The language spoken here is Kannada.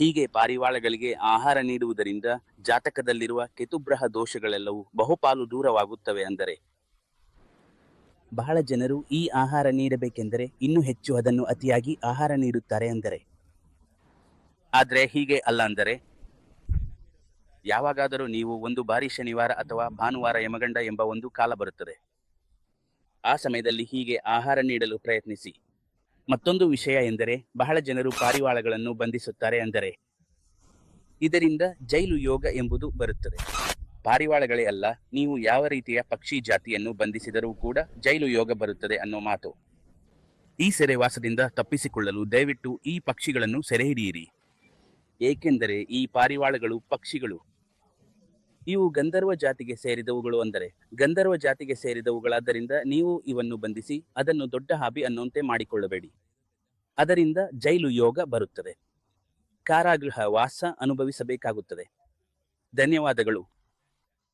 ಹೀಗೆ ಪಾರಿವಾಳಗಳಿಗೆ ಆಹಾರ ನೀಡುವುದರಿಂದ ಜಾತಕದಲ್ಲಿರುವ ಕೆತುಬ್ರಹ ದೋಷಗಳೆಲ್ಲವೂ ಬಹುಪಾಲು ದೂರವಾಗುತ್ತವೆ ಅಂದರೆ. ಬಹಳ ಜನರು ಈ ಆಹಾರ ನೀಡಬೇಕೆಂದರೆ ಇನ್ನೂ ಹೆಚ್ಚು ಅದನ್ನು ಅತಿಯಾಗಿ ಆಹಾರ ನೀಡುತ್ತಾರೆ ಅಂದರೆ. ಆದರೆ ಹೀಗೆ ಅಲ್ಲ ಅಂದರೆ, ಯಾವಾಗಾದರೂ ನೀವು ಒಂದು ಬಾರಿ ಶನಿವಾರ ಅಥವಾ ಭಾನುವಾರ ಯಮಗಂಡ ಎಂಬ ಒಂದು ಕಾಲ ಬರುತ್ತದೆ. ಆ ಸಮಯದಲ್ಲಿ ಹೀಗೆ ಆಹಾರ ನೀಡಲು ಪ್ರಯತ್ನಿಸಿ. ಮತ್ತೊಂದು ವಿಷಯ ಎಂದರೆ ಬಹಳ ಜನರು ಪಾರಿವಾಳಗಳನ್ನು ಬಂಧಿಸುತ್ತಾರೆ ಅಂದರೆ ಇದರಿಂದ ಜೈಲು ಯೋಗ ಎಂಬುದು ಬರುತ್ತದೆ. ಪಾರಿವಾಳಗಳೇ ಅಲ್ಲ, ನೀವು ಯಾವ ರೀತಿಯ ಪಕ್ಷಿ ಜಾತಿಯನ್ನು ಬಂಧಿಸಿದರೂ ಕೂಡ ಜೈಲು ಯೋಗ ಬರುತ್ತದೆ ಅನ್ನೋ ಮಾತು. ಈ ಸೆರೆವಾಸದಿಂದ ತಪ್ಪಿಸಿಕೊಳ್ಳಲು ದಯವಿಟ್ಟು ಈ ಪಕ್ಷಿಗಳನ್ನು ಸೆರೆ ಹಿಡಿಯಿರಿ. ಏಕೆಂದರೆ ಈ ಪಾರಿವಾಳಗಳು ಪಕ್ಷಿಗಳು. ಇವು ಗಂಧರ್ವ ಜಾತಿಗೆ ಸೇರಿದವುಗಳು ಅಂದರೆ, ಗಂಧರ್ವ ಜಾತಿಗೆ ಸೇರಿದವುಗಳಾದ್ದರಿಂದ ನೀವು ಇವನ್ನು ಬಂಧಿಸಿ ಅದನ್ನು ದೊಡ್ಡ ಹಾಬಿ ಅನ್ನುವಂತೆ ಮಾಡಿಕೊಳ್ಳಬೇಡಿ. ಅದರಿಂದ ಜೈಲು ಯೋಗ ಬರುತ್ತದೆ. ಕಾರಾಗೃಹ ವಾಸ ಅನುಭವಿಸಬೇಕಾಗುತ್ತದೆ. ಧನ್ಯವಾದಗಳು.